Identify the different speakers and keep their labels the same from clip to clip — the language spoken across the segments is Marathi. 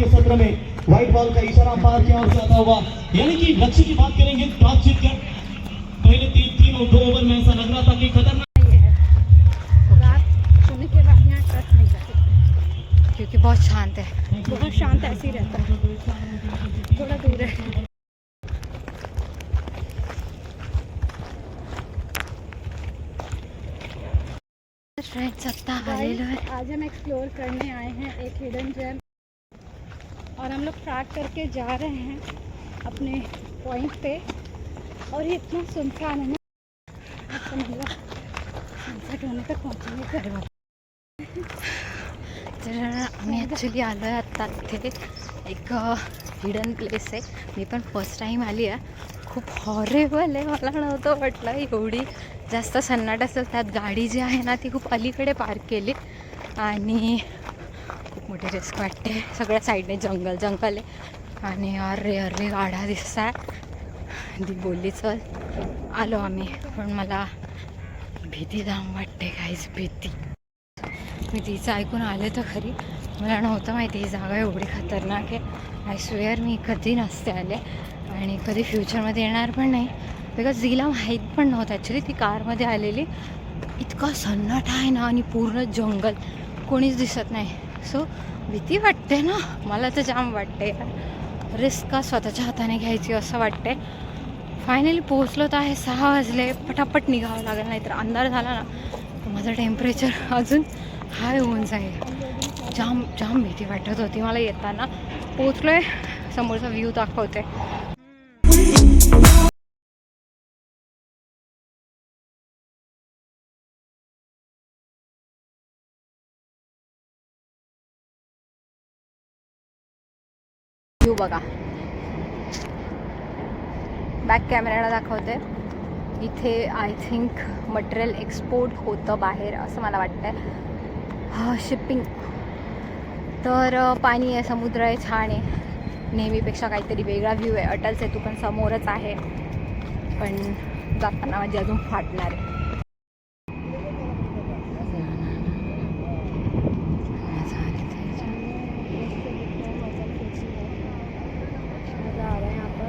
Speaker 1: के सत्र में व्हाइट बॉल का इशारा पार किया और जाता हुआ यानी कि लक्ष्य की बात करेंगे टॉस जीत कर। पहले तीन तीन और दो ओवर में ऐसा लग रहा था कि खतरनाक
Speaker 2: रात सोने के बाद यहाँ ट्रक नहीं जाती
Speaker 3: क्योंकि बहुत शांत है।
Speaker 2: बहुत शांत ऐसे ही रहता है। थोड़ा दूर है।
Speaker 3: फ्रेंड्स
Speaker 2: आज हम एक्सप्लोर करने आए हैं एक हिडन जेम और हम लोग ट्रैक करके जा रहे हैं अपने पॉइंट पे। और ये इतना सुनसान है ना। समझ लो सनसेट होने तक पहुँचेंगे
Speaker 3: तर आम्ही ॲक्च्युली आलो आहे आत्ता तिथे एक हिडन प्लेस आहे मी पण फर्स्ट टाईम आली आहे खूप हॉरेबल आहे मला नव्हतं वाटलं एवढी. जास्त सन्नाट असेल त्यात गाडी जी आहे ना ती खूप अलीकडे पार्क केली. आणि खूप मोठी रिस्क वाटते. सगळ्या साईडने जंगल जंगल आहे. आणि अरे अरे गाडा दिसत आहे ती बोलली चल आलो आम्ही. पण मला भीती जाम वाटते काहीच भीती. मी तिचं ऐकून आले तर खरी. मला नव्हतं माहिती ही जागा एवढी खतरनाक आहे. आय स्वेअर मी कधी नसते आले. आणि कधी फ्युचरमध्ये येणार पण नाही. बिकॉज तिला माहीत पण नव्हतं ॲक्च्युली ती कारमध्ये आलेली. इतका सन्नाट आहे ना आणि पूर्ण जंगल कोणीच दिसत नाही. सो भीती वाटते ना? मला तर जाम वाटते. रिस्क का स्वतःच्या हाताने घ्यायची असं वाटते. फायनली पोहोचलो तर आहे सहा वाजले. पटापट निघावं लागेल नाही तर अंधार झाला ना. तर माझं टेम्परेचर अजून हाय होऊन जाईल. जाम जाम भीती वाटत होती मला येताना. पोचलो आहे समोरचा व्ह्यू दाखवते व्ह्यू बघा. बॅक कॅमेऱ्याला दाखवते. इथे आय थिंक मटेरियल एक्सपोर्ट होतं बाहेर असं मला वाटतं शिपिंग तर पाणी आहे समुद्र आहे छान आहे. नेहमीपेक्षा काहीतरी वेगळा व्ह्यू आहे. अटल सेतू पण समोरच आहे. पण जाताना माझी अजून फाटणार आहे
Speaker 2: मज़ा आ रहा है यहाँ पर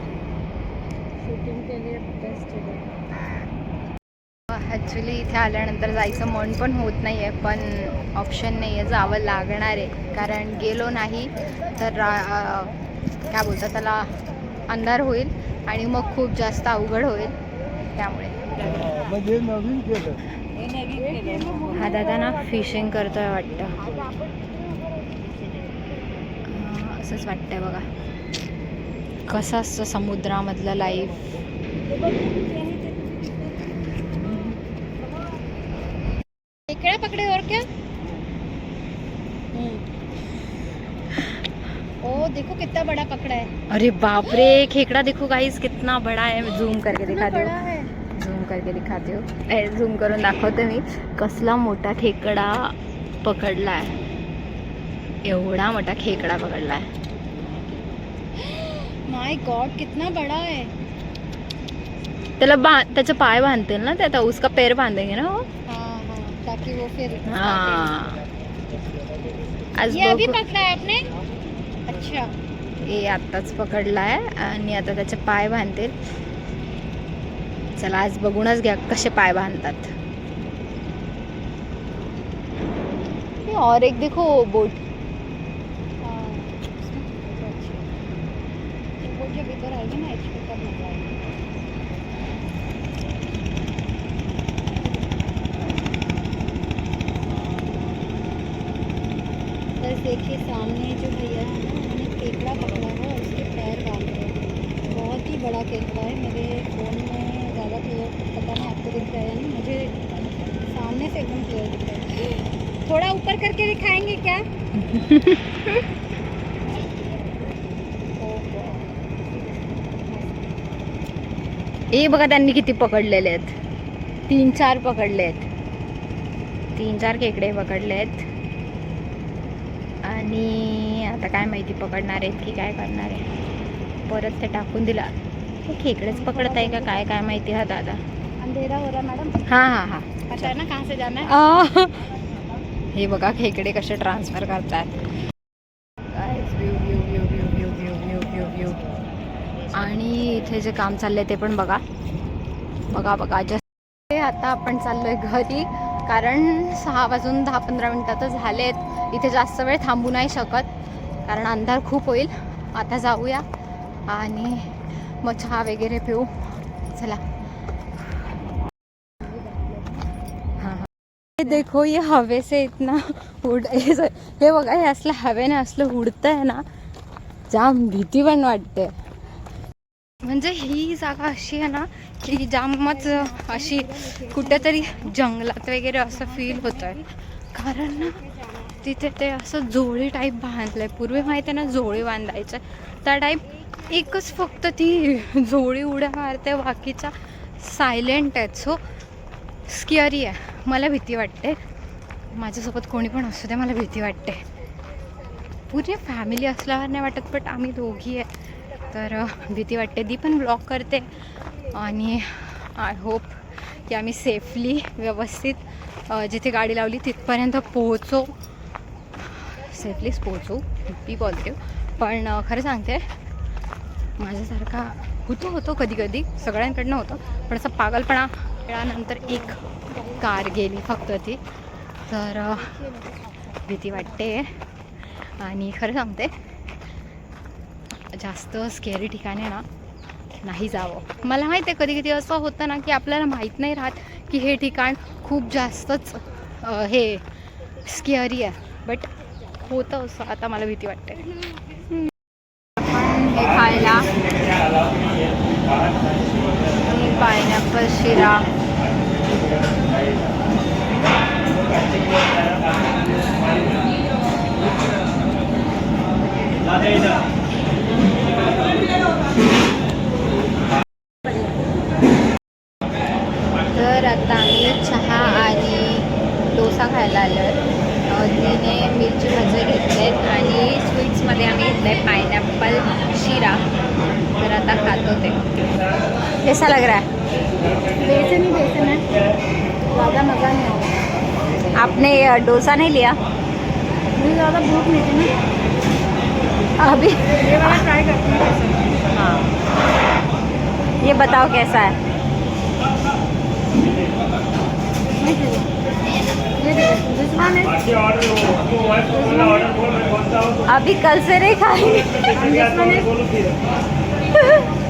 Speaker 2: शूटिंग के लिए बेस्ट जगह
Speaker 3: ॲक्च्युली इथे आल्यानंतर जायचं मन पण होत नाही आहे पण ऑप्शन नाही आहे जावं लागणार आहे. कारण गेलो नाही तर काय बोलतात त्याला अंधार होईल आणि मग खूप जास्त अवघड होईल. त्यामुळे.
Speaker 1: म्हणजे नवीन केलं.
Speaker 3: हा दादा ना फिशिंग करतोय वाटतं. असंच वाटतंय बघा. कसं असतं समुद्रामधलं लाईफ
Speaker 2: केकड़ा पकड़े और क्या ओ देखो कितना बड़ा पकड़ा है.
Speaker 3: अरे बाप रे खेकड़ा देखो गाइस कितना बड़ा है. मैं झूम करके हूँ.
Speaker 2: है.
Speaker 3: झूम करके दिखाते हो. झूम करून दाखवते मी. कसला मोठा खेकडा पकडला आहे एवढा मोठा खेकडा पकडला आहे
Speaker 2: माय गॉड कितना बड़ा है।
Speaker 3: त्याला त्याचे पाय बांधतील ना ते आता उसका पैर बांधेंगे ना वो?
Speaker 2: हाँ हाँ ताकि वो फिर
Speaker 3: हाँ। आज
Speaker 2: ये अभी पकड़ा है आपने? अच्छा।
Speaker 3: हे आत्ताच पकडला आहे आणि आता त्याचे पाय बांधतील. चला आज बघूनच घ्या कसे पाय बांधतात. और एक देखो बोट.
Speaker 2: जब इधर आएगी ना एच पे तब मज़ा बस देखिए, सामने जो भैया है ना, उन्होंने केकड़ा पकड़ा है, उसके पैर बाँध रहे हैं। बहुत ही बड़ा केकड़ा है, मेरे फ़ोन में ज़्यादा क्लियर पता नहीं आपको दिख रहा है नहीं, मुझे सामने से एकदम क्लियर दिख रहा है। थोड़ा ऊपर करके दिखाएँगे क्या?
Speaker 3: हे बघा त्यांनी किती पकडलेले आहेत. तीन चार पकडले आहेत. तीन चार खेकडे पकडले आहेत. आणि आता काय माहिती पकडणार आहेत की काय करणार आहे परत ते टाकून दिला. हे खेकडेच पकडत आहे का काय काय माहिती हा दादा.
Speaker 2: हो है मैडम.
Speaker 3: हां हां हां.
Speaker 2: है ना कहाँ से जाना है?
Speaker 3: हे बघा खेकडे कसे ट्रान्सफर करतात की इथे जे काम चाललंय ते पण बघा. बघा बघा जस्ट आता आपण चाललोय घरी. कारण सहा वाजून दहा पंधरा मिनटं तर झालेत. इथे जास्त वेळ थांबू नाही शकत. कारण अंधार खूप होईल. आता जाऊया. आणि मग चहा वगैरे पिऊ. चला. हे देखो ये हवे से इतना उड हे बघा हे असलं हवेने असलं उडतंय ना. जाम भीती पण वाटते म्हणजे ही जागा अशी आहे ना की जामच अशी कुठेतरी जंगलात वगैरे असं फील होत आहे कारण ना तिथे ते असं जोळी टाईप बांधलंय. पूर्वी माहिती आहे ना जोळी बांधायचं. त्या टाईप एकच फक्त ती जोळी उड्या मारते बाकीच्या सायलेंट आहेत. सो स्किअरी आहे. मला भीती वाटते. माझ्यासोबत कोणी पण असू दे मला भीती वाटते. पूर्ण फॅमिली असल्यावर नाही वाटत बट आम्ही दोघी आहे. तर भीती वाटते. ती पण ब्लॉक करते. आणि आय होप की आम्ही सेफली व्यवस्थित जिथे गाडी लावली तिथपर्यंत पोहोचो. सेफलीच पोहोचू. बी पॉझिटिव्ह पण खरं सांगते माझ्यासारखा होतो होतो कधी कधी सगळ्यांकडनं होतं. पण असं पागलपणा वेळानंतर एक कार गेली फक्त ती. तर भीती वाटते. आणि खरं सांगते जास्त स्केरी ठिकाणी ना नाही जावं. मला माहीत आहे कधी कधी असं होतं ना की आपल्याला माहीत नाही राहत की हे ठिकाण खूप जास्तच हे स्केअरी आहे. बट होतं असं आता मला भीती वाटते. आपण हे खायला. पायनॅपल शिरा. तर डोसा खायला आलो तिने मिरची भजे घेतलेत आणि स्वीट्समध्ये आम्ही घेतलं आहे पायनॅपल शिरा. तर आता खातो ते. कैसा लग रहा है?
Speaker 2: बेसन ही बेसन है. ज़्यादा मज़ा नहीं आया.
Speaker 3: आपने डोसा नहीं लिया?
Speaker 2: मुझे ज़्यादा भूख नहीं थी ना.
Speaker 3: अभी?
Speaker 2: ये वाला ट्राई करती हूँ
Speaker 3: हाँ. ये बताओ कैसा है?
Speaker 2: है
Speaker 3: अभी कल से नहीं खाएंगे